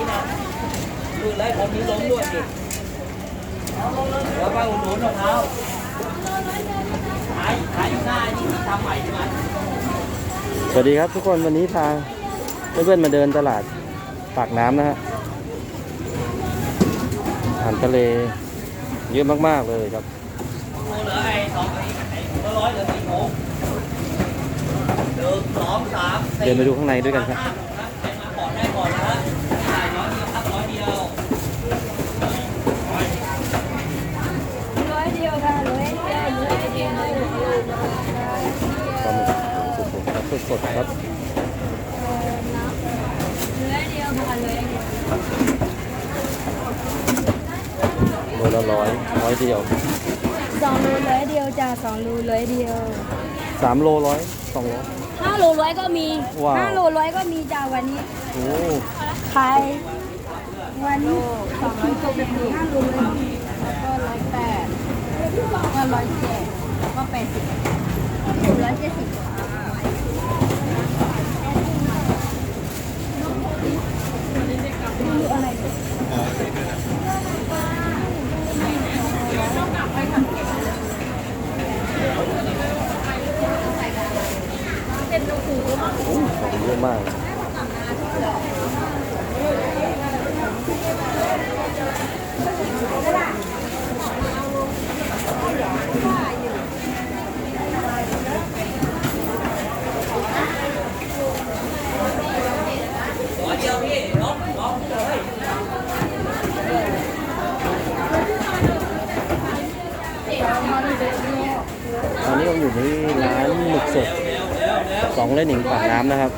จะเลื่อนทางนี้นะลื่นไล่คนนี้ล้มด้วยดิแล้วป้าอุดหนุนรองเท้าขายขายอยู่หน้านี่ที่ทำใหม่ใช่ไหมสวัสดีครับทุกคนวันนี้พาเพื่อนๆมาเดินตลาดปากน้ำนะฮะอาหารทะเลเยอะมากๆเลยครับโอ้เหลือไอ้สองไอ้ไอ้ตัวร้อยเหลือสี่โมงหนึ่งสองสามสี่เดินไปดูข้างในด้วยกันครับ ห้าหกครับใครมาก่อนได้ก่อนนะฮะจ่ายร้อยเดียวครับร้อยเดียว ร้อยเดียวค่ะร้อยเดียวร้อยเดียว ปลาหมึก สดๆครับสดๆครับร้อยเดียวค่ะร้อยเดียวโลละร้อยร้อยเดียวสองรูร้อยเดียวจ้าสองรูร้อยเดียวสามโลร้อยสองโลห้าโลร้อยก็มีว้าว ห้าโลร้อยก็มีจ้าวันนี้โอ้ขายวันนี้สองร้อยก็มีห้าโลร้อยก็ร้อยแปดก็ร้อยเจ็ดแล้วก็แปดสิบร้อยเจ็ดสิบ โหของเยอะมากร้อยเดียวพี่ล็อกล็อกเลยตอนนี้ผมอยู่ที่ร้านหมึกสด สองเล่นหนิงปากน้ำนะครับ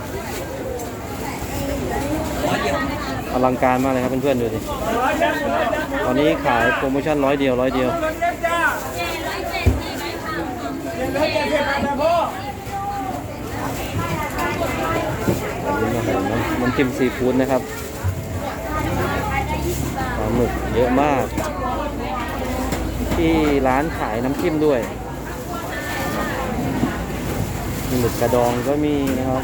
อลังการมากเลยครับเพื่อนๆดูดิตอนนี้ขายโปรโมชั่นร้อยเดียวร้อยเดียวอันนี้อาหารน้ำน้ำจิ้มซีฟู้ดนะครับปลาหมึกเยอะมาก ที่ร้านขายน้ำจิ้มด้วย มีหมึกกระดองก็มีนะครับ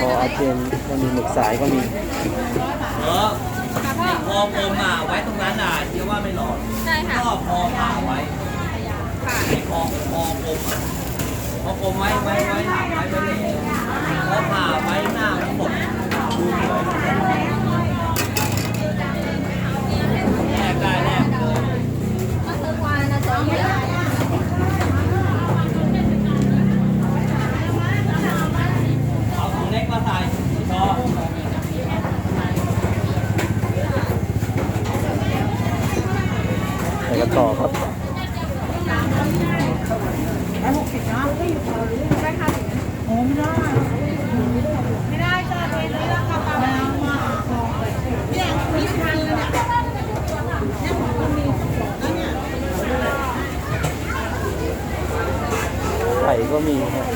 คออาเจนก็มีหมึกสายก็มีเออไอ้คอผมอะไว้ตรงนั้นอะเชื่อว่าไม่หลอดใช่ค่ะก็คอผ่าไว้ไอ้คอคอผมอะคอผมไว้ไว้ไว้หลังไว้ไว้เลยคอผ่าไว้หน้าทั้งหมดดูเลยแลกได้แลกเลย ก็คือวานนะจ๊ะเยอะ เอาถุงเล็กมาใส่ชอ ไปกันต่อครับ ไม่ได้ ไม่ได้จ้าเป็นเลยราคาปลาแมวมาเนี่ยมีพันเลยเนี่ยไข่ก็มีครับ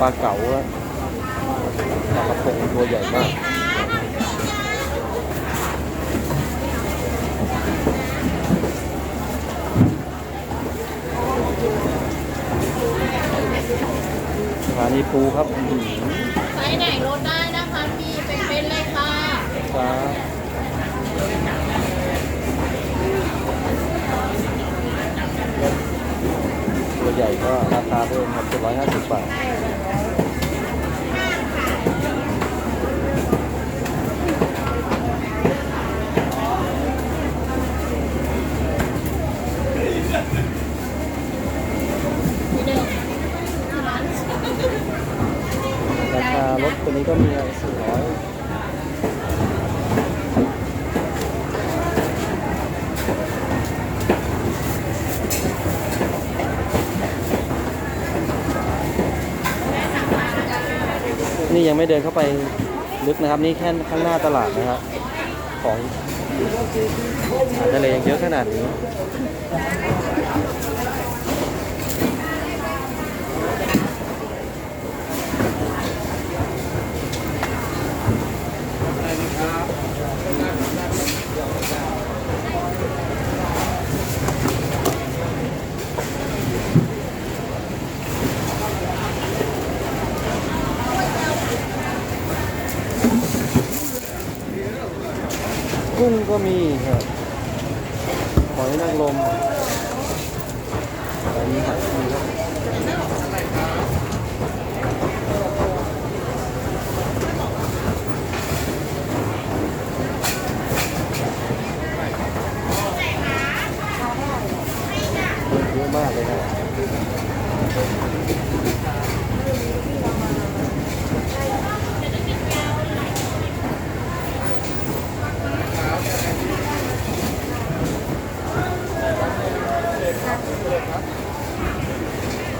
ปลาเก๋าอะ ปลากระพงตัวใหญ่มากสถานีปูครับอื้อหือไซส์ไหนลดได้นะคะมีเป็นๆเลยค่ะครับตัวใหญ่ก็ราคาเพิ่มครับ750บาท ราคารถตัวนี้ก็มี สี่ร้อยนี่ยังไม่เดินเข้าไปลึกนะครับ นี่แค่ข้างหน้าตลาดนะครับ ของอาหารทะเลยังเยอะขนาดนี้ กุ้งก็มีครับหอยนางรมมีหอยมีครับเยอะมากเลยครับ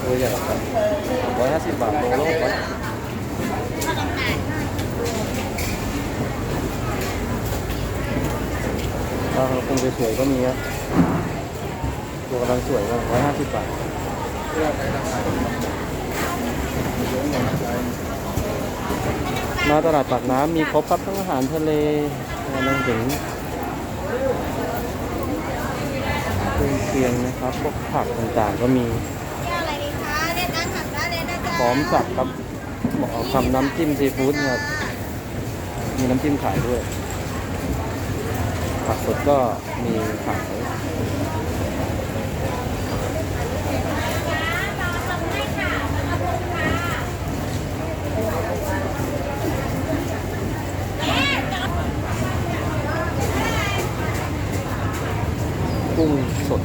ตัว ใหญ่ครับร้อยห้าสิบบาทโลโลกครับปลาคงสวยๆก็มีครับตัวกำลังสวยก็ร้อยห้าสิบบาทมาตลาดปากน้ำมีครบครับทั้งอาหารทะเลรวมถึงเครื่องเคียงนะครับ พวกผักต่างๆก็มี อมสับครับเหมาะทำน้ำจิ้มซีฟู้ดครับมีน้ำจิ้มขายด้วย ผักสดก็มีขายกุ้งสด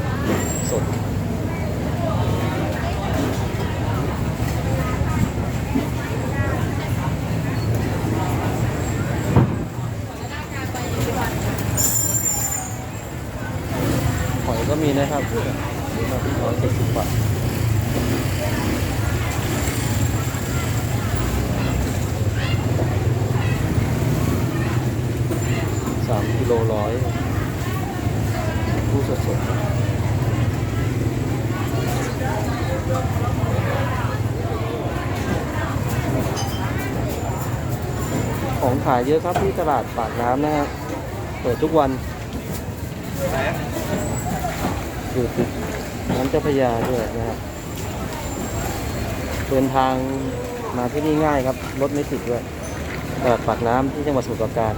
สด ก็มีนะครับนี่มาร้อยเจ็ดสิบบาทสามกิโลร้อยผู้สดสดของขายเยอะครับที่ตลาดปากน้ำนะครับเปิดทุกวัน ดน้ำเจ้าพรยาด้วยนะครับเดินทางมาที่นี่ง่ายครับ รถไม่ติดด้วยตลาดปากน้ำที่จังหวัดสุทรปราการ